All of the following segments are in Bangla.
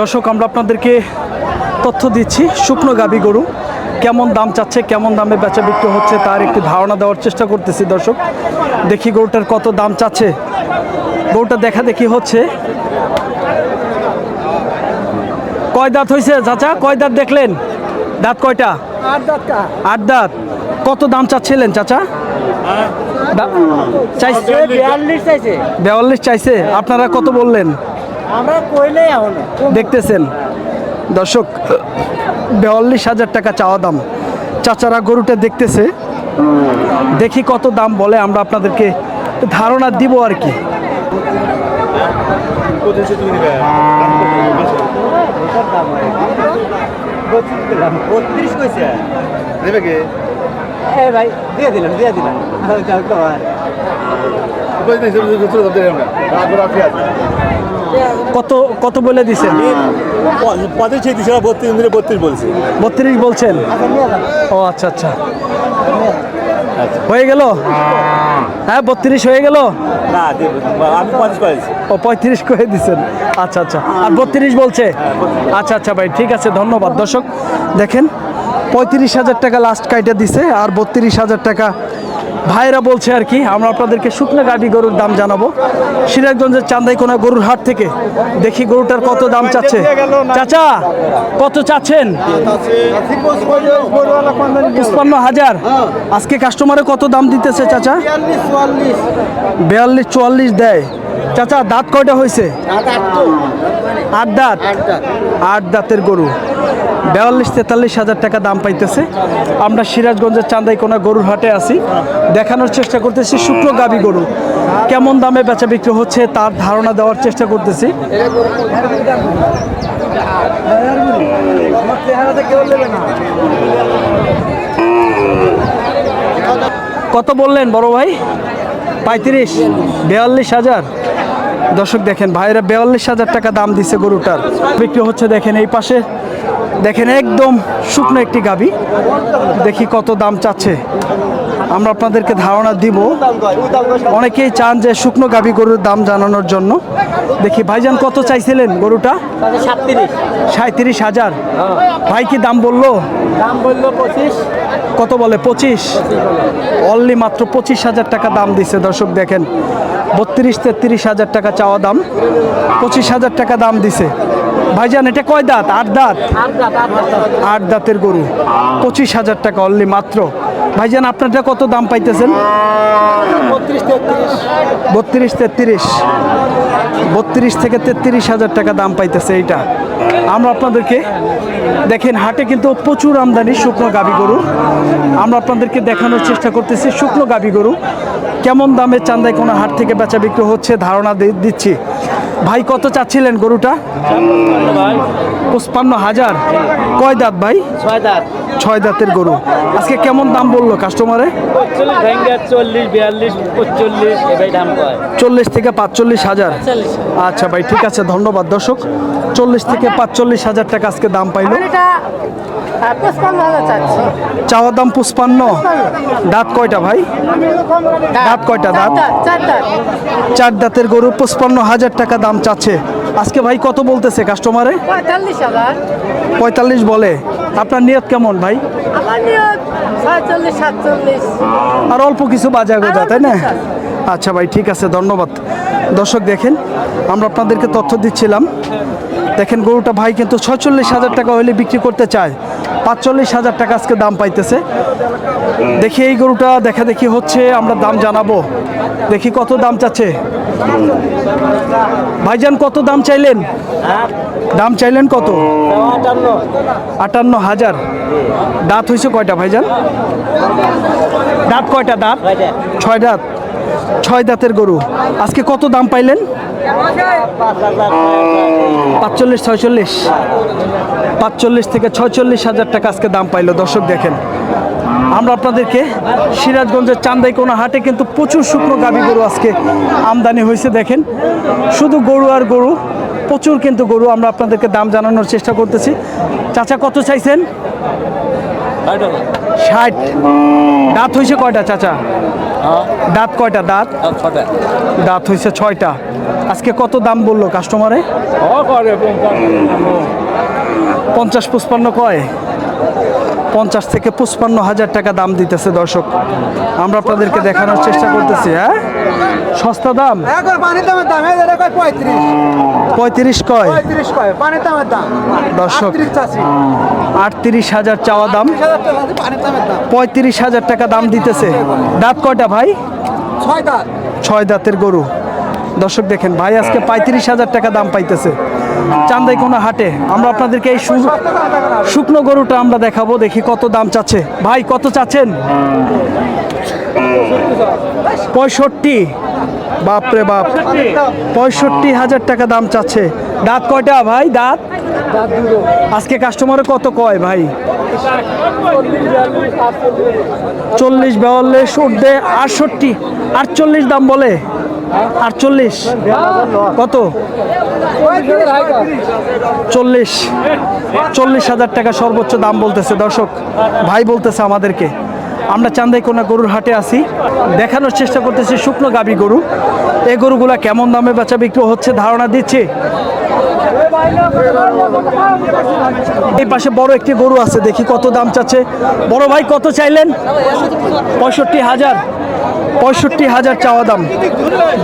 দর্শক আমরা আপনাদেরকে তথ্য দিচ্ছি শুকনো গাবি গরু কেমন দাম চাচ্ছে কেমন দামে বেচা বিক্রি হচ্ছে তার একটি ধারণা দেওয়ার চেষ্টা করতেছি দর্শক। দেখি গরুটার কত দাম চাচ্ছে। গরুটা দেখা দেখি হচ্ছে। কয় দাঁত হয়েছে চাচা? কয় দাঁত দেখলেন? দাঁত কয়টা? আট দাঁত কত দাম চাচ্ছিলেন চাচা? বিয়াল্লিশ চাইছে। বেয়াল্লিশ চাইছে। আপনারা কত বললেন? দেখতেছেন দর্শক বেয়াল্লিশ হাজার টাকা চাওয়া দাম চাচারা গরুটা দেখতেছে দেখি কত দাম বলে আমরা আপনাদেরকে ধারণা দিব আর কি বত্রিশ দেবে কে এ ভাই দিয়ে দিলাম দিয়ে দিলাম। কত কত বলে দিছেন? বত্রিশ মিনিট বত্রিশ বলছে। বত্রিশ বলছেন? ও আচ্ছা আচ্ছা। হয়ে গেল? হ্যাঁ বত্রিশ হয়ে গেল? ও পঁয়ত্রিশ করে দিচ্ছেন আচ্ছা আচ্ছা। আর বত্রিশ বলছে? আচ্ছা আচ্ছা ভাই ঠিক আছে ধন্যবাদ। দর্শক দেখেন পঁয়ত্রিশ হাজার টাকা লাস্ট কাইটা দিছে আর বত্রিশ হাজার টাকা ভাইরা বলছে আর কি, আমরা আপনাদেরকে শুকনো গাড়ি গরুর দাম জানাব। সিরাজগঞ্জের চান্দাইকোনা গরুর হাট থেকে দেখি গরুটার কত দাম চাচ্ছে। চাচা, কত চাচ্ছেন? পঁচপান্ন হাজার। আজকে কাস্টমারে কত দাম দিতেছে চাচা? বিয়াল্লিশ, চুয়াল্লিশ দেয়। চাচা, দাঁত কয়টা হয়েছে? আট দাঁত। আট দাঁতের গরু। বিয়াল্লিশ তেতাল্লিশ হাজার টাকা দাম পাইতেছে। আমরা সিরাজগঞ্জের চান্দাইকোনা গরুর হাটে আছি। দেখানোর চেষ্টা করতেছি শুক্র গাবি গরু। কেমন দামে বেচা বিক্রি হচ্ছে তার ধারণা দেওয়ার চেষ্টা করতেছি। কত বললেন বড় ভাই? পঁয়ত্রিশ, বিয়াল্লিশ হাজার। দর্শক দেখেন ভাইরা বেয়াল্লিশ হাজার টাকা দাম দিছে গরুটার। বিক্রি হচ্ছে দেখেন এই পাশে। দেখেন একদম শুকনো একটি গাবি। দেখি কত দাম চাচ্ছে। আমরা আপনাদেরকে ধারণা দিব অনেকেই চান যে শুকনো গাবি গরুর দাম জানানোর জন্য। দেখি ভাইজান কত চাইছিলেন গরুটা? সাঁত্রিশ হাজার। ভাই কি দাম বলল? দাম বলল পঁচিশ। কত বলে? পঁচিশ। অনলি মাত্র পঁচিশ হাজার টাকা দাম দিছে দর্শক দেখেন। বত্রিশ তেত্রিশ হাজার টাকা চাওয়া দাম পঁচিশ হাজার টাকা দাম দিছে। ভাইজান এটা কয় দাঁত? আট দাঁত? আট দাঁত আট দাঁত। আট দাঁতের গরু। পঁচিশ হাজার টাকা অনলি মাত্র। ভাইজান আপনারটা কত দাম পাইতেছেন? বত্রিশ তেত্রিশ। বত্রিশ তেত্রিশ। বত্রিশ থেকে তেত্রিশ হাজার টাকা দাম পাইতেছে এইটা। আমরা আপনাদেরকে দেখেন হাটে কিন্তু প্রচুর আমদানি শুকনো গাবি গরু। আমরা আপনাদেরকে দেখানোর চেষ্টা করতেছি শুকনো গাবি গরু। কেমন দামে চান্দায় কোনো হাট থেকে বেচা বিক্রি হচ্ছে ধারণা দিচ্ছি। ভাই কত চাচ্ছিলেন গরুটা? পঁচপান্ন হাজার। কয় দাঁত ভাই? ছয় দাঁত। ছয় দাঁতের গরু। আজকে কেমন দাম বলল কাস্টমারে চল্লিশ থেকে পাঁচচল্লিশ হাজার। আচ্ছা ভাই ঠিক আছে ধন্যবাদ দর্শক। চল্লিশ থেকে পাঁচচল্লিশ হাজার টাকা আজকে দাম পাইলো। এটা পঁচপান্ন হাজার চাচ্ছি। চাওয়া দাম পুষ্পান্ন দাঁত কয়টা ভাই? দাঁত কয়টা দাঁত? চার দাঁতের গরু পুষ্পান্ন হাজার টাকা দাম চাচ্ছে। আজকে ভাই কত বলতেছে কাস্টমারে পঁয়তাল্লিশ হাজার। পঁয়তাল্লিশ বলে। আপনার নিয়ত কেমন ভাই? আর অল্প কিছু বাজার গোজা তাই না? আচ্ছা ভাই ঠিক আছে ধন্যবাদ। দর্শক দেখেন আমরা আপনাদেরকে তথ্য দিচ্ছিলাম। দেখেন গরুটা ভাই কিন্তু ছয়চল্লিশ হাজার টাকা হলে বিক্রি করতে চায়। পাঁচচল্লিশ হাজার টাকা আজকে দাম পাইতেছে। দেখি এই গরুটা দেখা দেখি হচ্ছে আমরা দাম জানাব। দেখি কত দাম চাচ্ছে। ভাইজান কত দাম চাইলেন? দাম চাইলেন কত? আটান্ন হাজার। দাঁত হয়েছে কয়টা ভাইজান? দাঁত কয়টা দাঁত? ছয় দাঁত। ছয় দাঁতের গরু। আজকে কত দাম পাইলেন? পাঁচচল্লিশ ছয়চল্লিশ। পাঁচচল্লিশ থেকে ছয়চল্লিশ হাজার টাকা আজকে দাম পাইলো। দর্শক দেখেন আমরা আপনাদেরকে সিরাজগঞ্জের চান্দাইকোনা হাটে কিন্তু প্রচুর শুকনো গাবি গরু আজকে আমদানি হয়েছে দেখেন। শুধু গরু আর গরু প্রচুর কিন্তু গরু আমরা আপনাদেরকে দাম জানানোর চেষ্টা করতেছি। চাচা কত চাইছেন? ষাট। দাঁত হয়েছে কয়টা চাচা? দাঁত কয়টা? দাঁত? দাঁত হয়েছে ছয়টা। আজকে কত দাম বলল কাস্টমারে পঞ্চাশ। পুষ্পান্ন কয়? পঞ্চাশ থেকে পুষ্পান্ন হাজার টাকা দাম দিতেছে দর্শক। আমরা আপনাদেরকে দেখানোর চেষ্টা করতেছি হ্যাঁ? সস্তা দাম? পঁয়ত্রিশ। কয়? দর্শক। আটত্রিশ হাজার চাওয়া দাম। পঁয়ত্রিশ হাজার টাকা দাম দিতেছে। দাঁত কয়টা ভাই? ছয় দাঁত। ছয় দাঁতের গরু। দর্শক দেখেন, ভাই আজকে পঁয়ত্রিশ হাজার টাকা দাম পাইতেছে। চান্দাই কোনো হাটে, আমরা আপনাদেরকে এই শুকনো গরুটা আমরা দেখাবো, দেখি কত দাম চাচ্ছে। ভাই, কত চাচ্ছেন? পঁয়ষট্টি। বাপরে বাপ। পঁয়ষট্টি হাজার টাকা দাম চাচ্ছে। দাঁত কয়টা ভাই, দাঁত? আজকে কাস্টমারে কত কয় ভাই? চল্লিশ, বিয়াল্লিশ উর্ধে আটষট্টি, আটচল্লিশ দাম বলে। আটচল্লিশ। কত? চল্লিশ। চল্লিশ হাজার টাকা সর্বোচ্চ দাম বলতেছে দর্শক। ভাই বলতেছে আমাদেরকে। আমরা চান্দাই কোনা গরুর হাটে আসি দেখানোর চেষ্টা করতেছি শুকনো গাবি গরু। এই গরুগুলা কেমন দামে বেচা বিক্রি হচ্ছে ধারণা দিচ্ছে। এই পাশে বড় একটি গরু আছে, দেখি কত দাম চাচ্ছে। বড় ভাই কত চাইলেন? পঁয়ষট্টি হাজার। পঁয়ষট্টি হাজার চাওয়া দাম।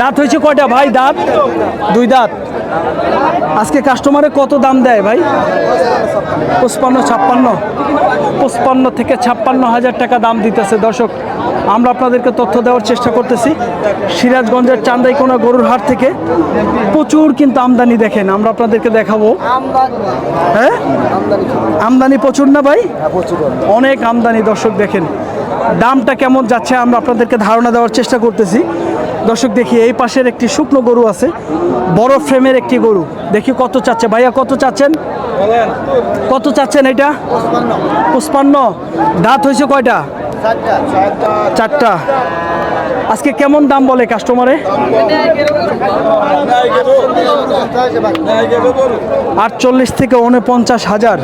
দাঁত হয়েছে কয়টা ভাই? দাঁত? দুই দাঁত। আজকে কাস্টমারে কত দাম দেয় ভাই? পঁচপান্ন ছাপ্পান্ন। পঁচপান্ন থেকে ছাপ্পান্ন হাজার টাকা দাম দিতেছে। দর্শক আমরা আপনাদেরকে তথ্য দেওয়ার চেষ্টা করতেছি। সিরাজগঞ্জের চান্দাই চান্দাইকোনা গরুর হাট থেকে প্রচুর কিন্তু আমদানি দেখেন। আমরা আপনাদেরকে দেখাবো। হ্যাঁ? আমদানি প্রচুর না ভাই? অনেক আমদানি দর্শক দেখেন। দামটা কেমন যাচ্ছে আমরা আপনাদেরকে ধারণা দেওয়ার চেষ্টা করতেছি। দর্শক দেখি, এই পাশের একটি শুকনো গরু আছে, বড় ফ্রেমের একটি গরু। দেখি কত চাচ্ছে। ভাইয়া, কত চাচ্ছেন? কত চাচ্ছেন এটা? পুষ্পান্ন দাঁত হয়েছে কয়টা? চারটা আজকে কেমন দাম বলে কাস্টমারে আটচল্লিশ থেকে উনপঞ্চাশ হাজার।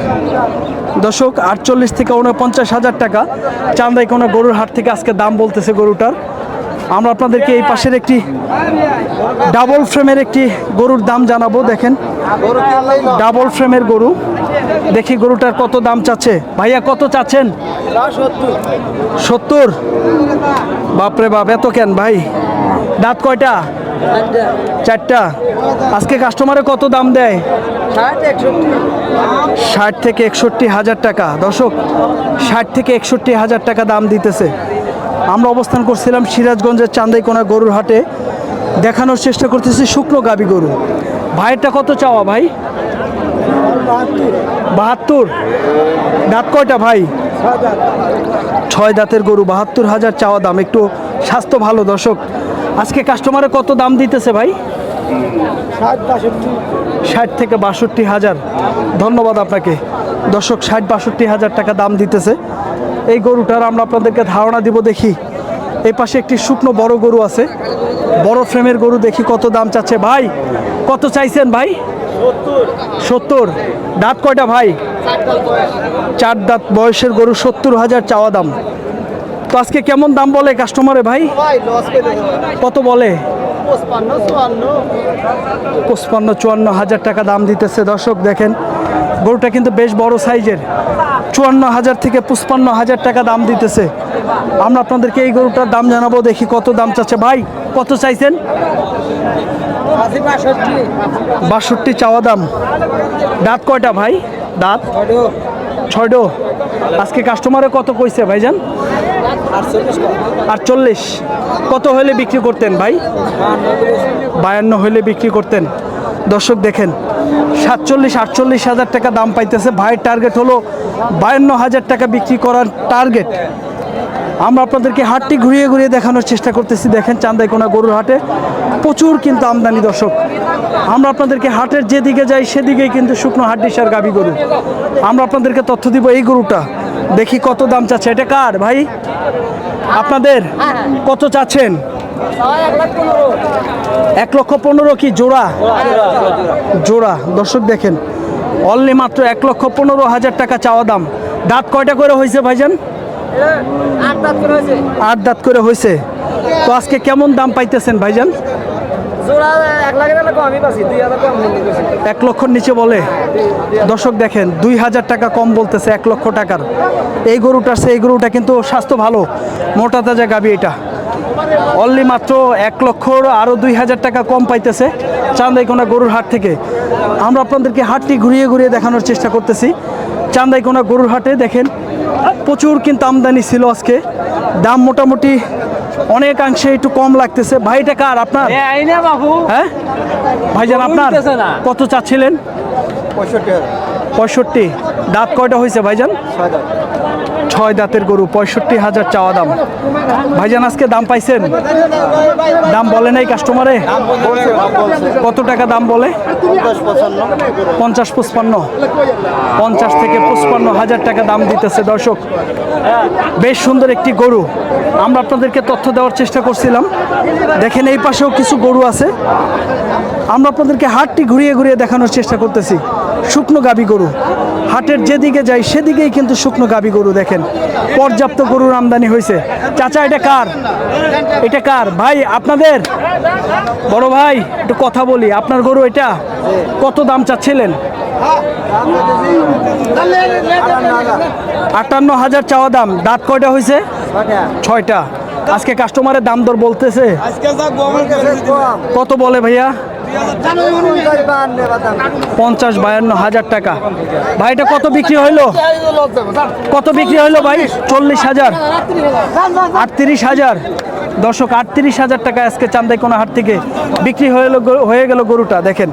দর্শক আটচল্লিশ থেকে উনপঞ্চাশ হাজার টাকা। চান্দাই কোনো গরুর হাট থেকে আজকে দাম বলতেছে গরুটার। আমরা আপনাদেরকে এই পাশের একটি ডাবল ফ্রেমের একটি গরুর দাম জানাব দেখেন। ডাবল ফ্রেমের গরু। দেখি গরুটার কত দাম চাচ্ছে। ভাইয়া, কত চাচ্ছেন? সত্তর। বাপরে বাপ, এত কেন ভাই? দাঁত কয়টা? চারটা। আজকে কাস্টমারে কত দাম দেয়? ষাট থেকে একষট্টি হাজার টাকা। দর্শক, ষাট থেকে একষট্টি হাজার টাকা দাম দিতেছে। আমরা অবস্থান করছিলাম সিরাজগঞ্জের চান্দাইকোনা গরুর হাটে। দেখানোর চেষ্টা করতেছি শুকনো গাবি গরু। ভাইয়েরটা কত চাওয়া ভাই? বাহাত্তর। দাঁত কয়টা ভাই? ছয় দাঁতের গরু বাহাত্তর হাজার চাওয়া দাম। একটু স্বাস্থ্য ভালো দর্শক। আজকে কাস্টমারে কত দাম দিতেছে ভাই? ষাট থেকে বাষট্টি হাজার। ধন্যবাদ আপনাকে। দর্শক ষাট বাষট্টি হাজার টাকা দাম দিতেছে। এই গরুটার আমরা আপনাদেরকে ধারণা দিব দেখি। এই পাশে একটি শুকনো বড় গরু আছে। বড় ফ্রেমের গরু দেখি কত দাম চাচ্ছে। ভাই, কত চাইছেন ভাই? সত্তর। দাঁত কয়টা ভাই? চার দাঁত বয়সের গরু, সত্তর হাজার চাওয়া দাম। তো আজকে কেমন দাম বলে কাস্টমারে ভাই? কত বলে? পঁচপান্ন, চুয়ান্ন হাজার টাকা দাম দিতেছে। দর্শক দেখেন, গরুটা কিন্তু বেশ বড় সাইজের। চুয়ান্ন হাজার থেকে পঁচপান্ন হাজার টাকা দাম দিতেছে। আমরা আপনাদেরকে এই গরুটার দাম জানাব, দেখি কত দাম চাচ্ছে। ভাই, কত চাইছেন? বাষট্টি চাওয়া দাম। দাঁত কয়টা ভাই? দাঁত? ছয়ডো। আজকে কাস্টমারে কত কইছে ভাই ভাইজান? আটচল্লিশ। কত হলে বিক্রি করতেন ভাই? বায়ান্ন হলে বিক্রি করতেন। দর্শক দেখেন সাতচল্লিশ আটচল্লিশ হাজার টাকা দাম পাইতেছে। ভাইয়ের টার্গেট হলো বায়ান্ন হাজার টাকা বিক্রি করার টার্গেট আমরা আপনাদেরকে হাটটি ঘুরিয়ে ঘুরিয়ে দেখানোর চেষ্টা করতেছি। দেখেন চান্দাইকোনা গরুর হাটে প্রচুর কিন্তু আমদানি দর্শক। আমরা আপনাদেরকে হাটের যেদিকে যাই সেদিকেই কিন্তু শুকনো হাড্ডিসার গাবি গরু। আমরা আপনাদেরকে তথ্য দিব এই গরুটা। দেখি কত দাম চাচ্ছে। এটা কার ভাই? আপনাদের? কত চাচ্ছেন? এক লক্ষ পনেরো কি জোড়া? জোড়া। দর্শক দেখেন অনলি মাত্র এক লক্ষ পনেরো হাজার টাকা চাওয়া দাম। দাঁত কয়টা করে হয়েছে ভাইজান? আট দাঁত করে হয়েছে। তো আজকে কেমন দাম পাইতেছেন ভাইজান? এক লক্ষর নিচে বলে। দর্শক দেখেন, দুই হাজার টাকা কম বলতেছে এক লক্ষ টাকার। এই গরুটার সে এই গরুটা কিন্তু স্বাস্থ্য ভালো। মোটা তাজা গাবি এটা। অনলি মাত্র এক লক্ষর আরও দুই হাজার টাকা কম পাইতেছে চান্দাইকোনা গরুর হাট থেকে। আমরা আপনাদেরকে হাটটি ঘুরিয়ে ঘুরিয়ে দেখানোর চেষ্টা করতেছি। চান্দাইকোনা গরুর হাটে দেখেন প্রচুর কিন্তু আমদানি ছিল আজকে। দাম মোটামুটি অনেকাংশে একটু কম লাগতেছে। ভাই এটা কার? আপনার? এই না বাবু। হ্যাঁ? ভাইজান আপনার? কত চাচ্ছিলেন? পঁয়ষট্টি। পঁয়ষট্টি। দাঁত কয়টা হয়েছে ভাইজান? ছয় দাঁতের গরু, পঁয়ষট্টি হাজার চাওয়া দাম। ভাইজান, আজকে দাম পাইছেন? দাম বলে নাই কাস্টমারে? কত টাকা দাম বলে? পঞ্চাশ পঁচপান্ন। পঞ্চাশ থেকে পঁচপান্ন হাজার টাকা দাম দিতেছে দর্শক। বেশ সুন্দর একটি গরু। আমরা আপনাদেরকে তথ্য দেওয়ার চেষ্টা করছিলাম। দেখেন এই পাশেও কিছু গরু আছে। আমরা আপনাদেরকে হাটটি ঘুরিয়ে ঘুরিয়ে দেখানোর চেষ্টা করতেছি। শুকনো গাবি গরু। হাটের যেদিকে যাই সেদিকেই কিন্তু শুকনো গাবি গরু দেখেন। পর্যাপ্ত গরুর আমদানি হয়েছে। চাচা এটা কার? এটা কার? ভাই আপনাদের? বড় ভাই একটু কথা বলি। আপনার গরু এটা? কত দাম চাচ্ছিলেন? আটান্ন হাজার চাওয়া দাম। দাঁত কয়টা হয়েছে? ছয়টা। আজকে কাস্টমারের দাম দর বলতেছে। কত বলে ভাইয়া? পঞ্চাশ বায়ান্ন হাজার টাকা। ভাই, এটা কত বিক্রি হইল? কত বিক্রি হইল ভাই? চল্লিশ হাজার। আটত্রিশ হাজার। দর্শক, আটত্রিশ হাজার টাকা আজকে চান্দাইকোনা হাট থেকে বিক্রি হয়ে গেল গরুটা, দেখেন।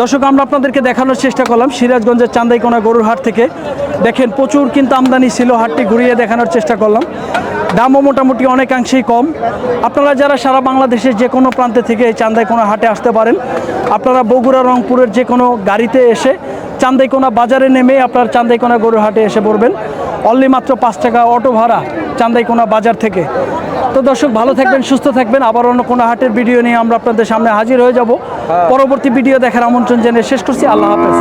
দর্শক, আমরা আপনাদেরকে দেখানোর চেষ্টা করলাম সিরাজগঞ্জের চান্দাইকোনা গরুর হাট থেকে। দেখেন, প্রচুর কিন্তু আমদানি ছিল হাটটি, ঘুরিয়ে দেখানোর চেষ্টা করলাম। দামও মোটামুটি অনেকাংশেই কম। আপনারা যারা সারা বাংলাদেশের যে কোনো প্রান্তে থেকে এই চান্দাইকোনা হাটে আসতে পারেন আপনারা বগুড়া রংপুরের যে কোনো গাড়িতে এসে চান্দাইকোনা বাজারে নেমে আপনার চান্দাইকোনা গরুর হাটে এসে পড়বেন। অনলি মাত্র পাঁচ টাকা অটো ভাড়া চান্দাইকোনা বাজার থেকে। তো দর্শক ভালো থাকবেন সুস্থ থাকবেন। আবার অন্য কোনো হাটের ভিডিও নিয়ে আমরা আপনাদের সামনে হাজির হয়ে যাব। পরবর্তী ভিডিও দেখার আমন্ত্রণ জেনে শেষ করছি। আল্লাহ হাফেজ।